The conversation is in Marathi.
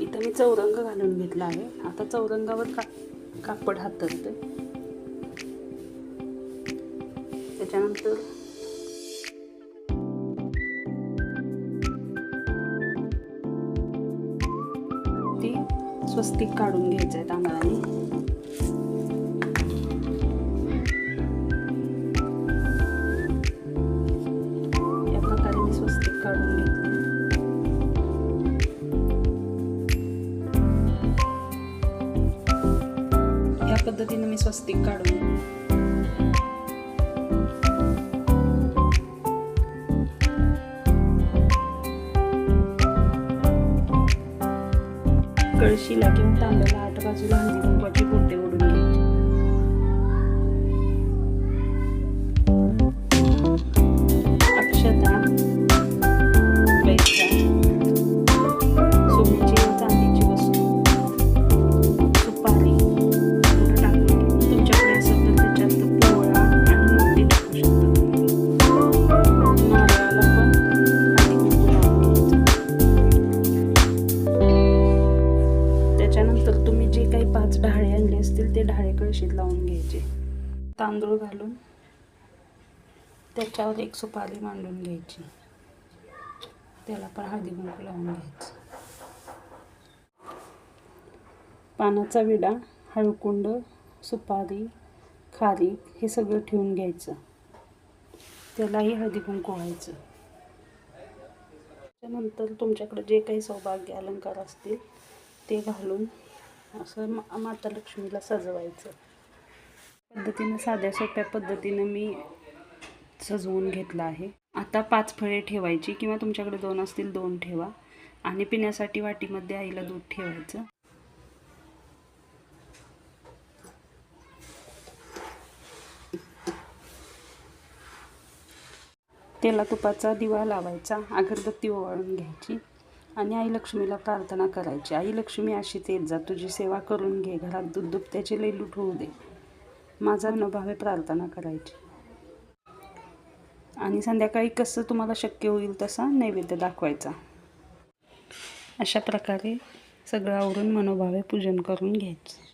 इथं मी चौरंग घालून घेतला आहे. आता चौरंगावर का कापड हातरते त्याच्यानंतर ती स्वस्तिक काढून घ्यायचं आहे तांदळाने पद्धतीने मी स्वस्तिक काढून कळशीला किंवा तांब्याला आठ बाजूला त्यानंतर तुम्ही जे काही पाच ढाळे आणले असतील ते ढाळे कळशीत लावून घ्यायचे. तांदूळ घालून त्याच्यावर एक सुपारी मांडून घ्यायची. त्याला पण हळदी कुंकू लावून घ्यायचं. पानाचा विडा हळकुंड सुपारी खारीक हे सगळं ठेवून घ्यायचं. त्यालाही हळदी कुंकू व्हायचं. त्यानंतर तुमच्याकडे जे काही सौभाग्य अलंकार असतील ते घालून असं मा माता लक्ष्मीला सजवायचं. पद्धतीनं साध्या सोप्या पद्धतीनं मी सजवून घेतलं आहे. आता पाच फळे ठेवायची किंवा तुमच्याकडे दोन असतील दोन ठेवा. आणि पिण्यासाठी वाटीमध्ये आईला दूध ठेवायचं. तेला तुपाचा दिवा लावायचा. अगरबत्ती ओवाळून घ्यायची. आणि आई लक्ष्मीला प्रार्थना करायची. आई लक्ष्मी अशीच येत जा तुझी सेवा करून घे. घरात दूध दुभत्याची लई लूट होऊ दे. माझा अनुभावे प्रार्थना करायची. आणि संध्याकाळी कसं तुम्हाला शक्य होईल तसा नैवेद्य दाखवायचा. अशा प्रकारे सगळं आवरून मनोभावे पूजन करून घ्यायचं.